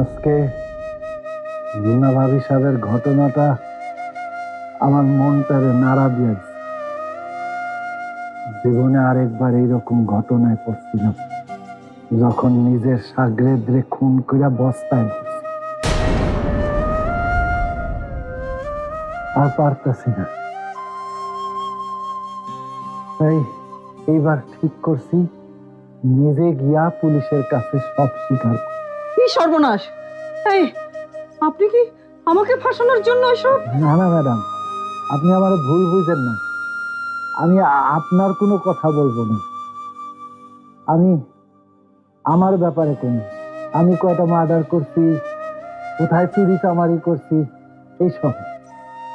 আজকে রুনা ভাবি সাহেবের ঘটনাটা আমার মনটারে নাড়া দিয়েছে জীবনে আরেকবার এইরকম ঘটনায় পড়ছিলাম, যখন নিজের সাগরেদ্রে খুন কইরা বস্তায় আর পারতেছি না। তাই এইবার ঠিক করছি, নিজে গিয়া পুলিশের কাছে সব স্বীকার করব। কি সর্বনাশ? এই আপনি কি আমাকে ফাঁসানোর জন্য এসব? না না ম্যাডাম আপনি আমার ভুল বুঝেন না। আমি আপনার কোনো কথা বলব না। আমি আমার ব্যাপারে কোন আমি কয়টা মার্ডার করছি কোথায় চুরি চামারি করছি এইসব।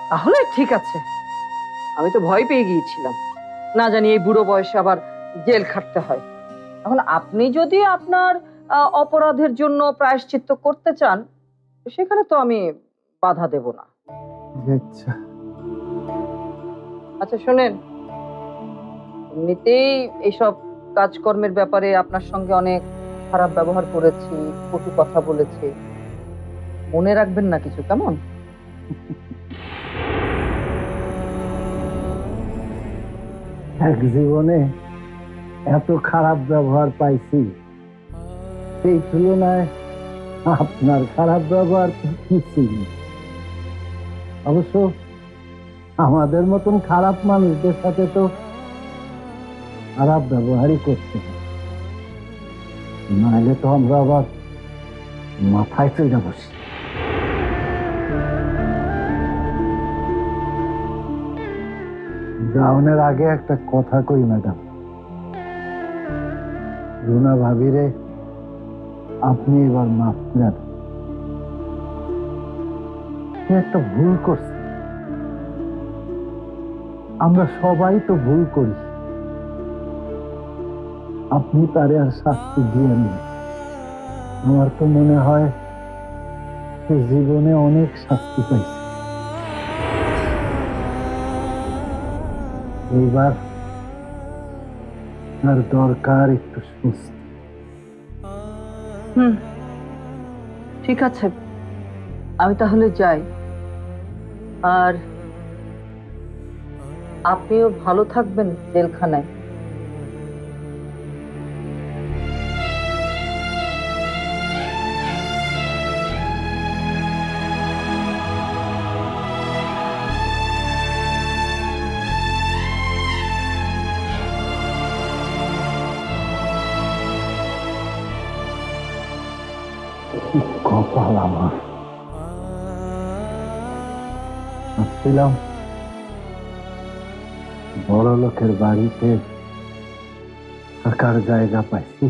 তাহলে ঠিক আছে। আমি তো ভয় পেয়ে গিয়েছিলাম। না জানি এই বুড়ো বয়সে আবার জেল খাটতে হয়। এখন আপনি যদি আপনার অপরাধের জন্য প্রায়শ্চিত্ত করতে চান সেখানে তো আমি বাধা দেব না। আচ্ছা। আচ্ছা শোনেন এমনিতেই এইসব কাজকর্মের ব্যাপারে আপনার সঙ্গে অনেক খারাপ ব্যবহার করেছি কটু কথা বলেছি। মনে রাখবেন না কিছু কেমন? এক জীবনে এত খারাপ ব্যবহার পাইছি। সেই তুলনায় আপনার খারাপ ব্যবহার কিছুই অবশ্য আমাদের মতন খারাপ মানুষদের সাথে তো খারাপ ব্যবহারই করতে নাহলে তো আমরা আবার মাথায় চলে বসি। যাওনের আগে একটা কথা কই, ম্যাডাম? রুনা ভাবিরে আপনি এবার মাফ করে সে একটা ভুল করছে। আমরা সবাই তো ভুল করি। আপনি তারে আর শাস্তি দিয়ে নিন। আমার তো মনে হয় সে জীবনে অনেক শাস্তি পাইছে। এইবার আর দরকার একটু সুস্থ। হুম। ঠিক আছে। আমি তাহলে যাই। আর আপনিও ভালো থাকবেন জেলখানায়। কপাল বড় লোকের বাড়িতে থাকার জায়গা পাইছি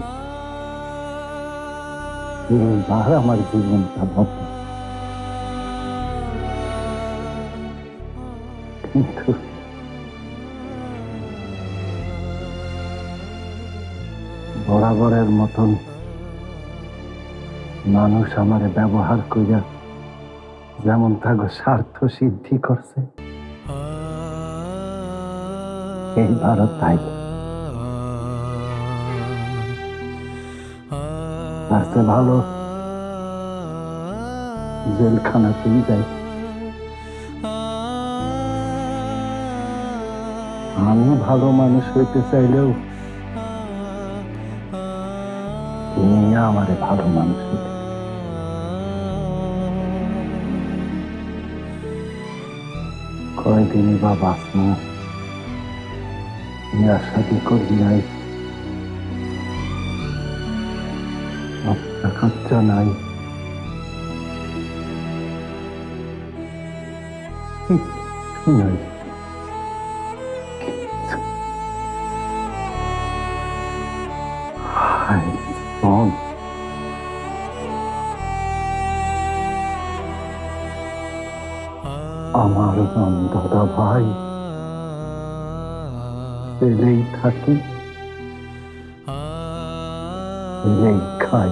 এইবার আমার জীবনটা বদল কিন্তু বরাবরের মতন মানুষ আমারে ব্যবহার কইরা যেমন থাকো স্বার্থ সিদ্ধি করছে এইবারও তাই। তার চেয়ে ভালো জেলখানাতেই যাই আমি ভালো মানুষ হইতে চাইলেও তুমি আমারে ভালো মানুষ কয়দিনই বা বাঁচমু বিয়ার সাথে করি নাই। বাচ্চা নাই। নাই। আমার নাম দাদা ভাই পেলেই থাকি পেলেই খাই